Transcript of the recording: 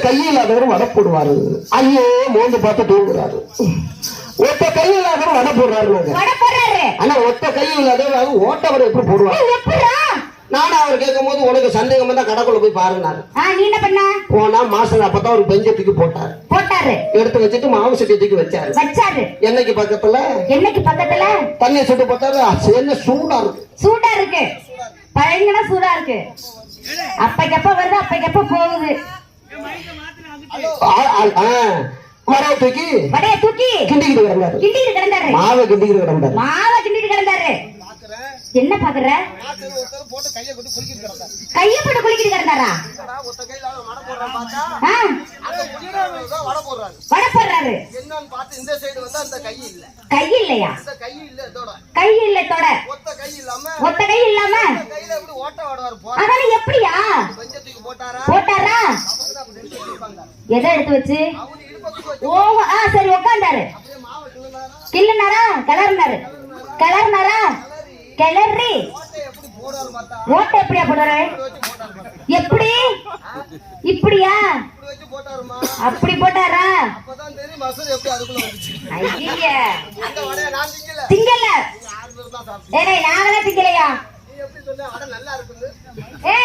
கையில் இல்லாதவர் வடை போடுவாரு. ஐயோ மோந்து பார்த்து தூங்குறாரு. ஒத்த கையில் இல்லாதவர் வடை போடுறாரு. ஆனா ஒத்த கையில் இல்லாதவர் ஓட்டவர் எப்படி போடுவார்? நானும் அவர் கேட்கும் போது உனக்கு சந்தேகம் வந்தா கடைக்குள்ள போய் பண்ண? போனா மாஸ்டர் அப்பதான் ஒரு பெஞ்சை தூக்கி போட்டாரு. போட்டாரு. எடுத்து வச்சுட்டு மாவு சட்டியை தூக்கி வச்சாரு. வச்சாரு. எண்ணெய்க்கு பக்கத்துல? என்னைக்கு பக்கத்துல? தண்ணியை சுட்டு அது என்ன சூடா இருக்கு. சூடா இருக்கு. பயங்கர சூடா இருக்கு. அப்பைக்கப்ப வருது அப்பைக்கப்ப மரவை தூக்கி வடைய தூக்கி கிண்டிக்கிட்டு கிடந்தாரு. கிண்டிட்டு கிடந்தாரு. மாவை கிண்டிக்கிட்டு கிடந்தாரு. மாவை கிண்டிட்டு கிடந்தாரு. என்ன பாக்குற? கைய போட்டு குளிக்கிட்டு கிடந்தாரா? ஆ, வடை போடுறாரு. என்னன்னு பார்த்து இந்த சைடு வந்து அந்த கை இல்ல. கை இல்லையா? இந்த கை இல்ல இதோட. கை இல்ல தொட. ஒத்த கை இல்லாம ஒத்த கை இல்லாம கையில எப்படி ஓட்ட வாடுவாரு போற அதனால எப்படியா பஞ்சத்துக்கு போட்டாரா போட்டாரா எதை எடுத்து வச்சு? ஓ ஆ சரி உட்காந்தாரு கிள்ளுனாரா? கிளறினாரு. கிளறினாரா? கிளறி. ஓட்டை எப்படியா போடுறாரு? எப்படி? இப்படியா? அப்படி போட்டாரா? திங்கல. ஏடே நாங்களே திங்கலையா? ஏ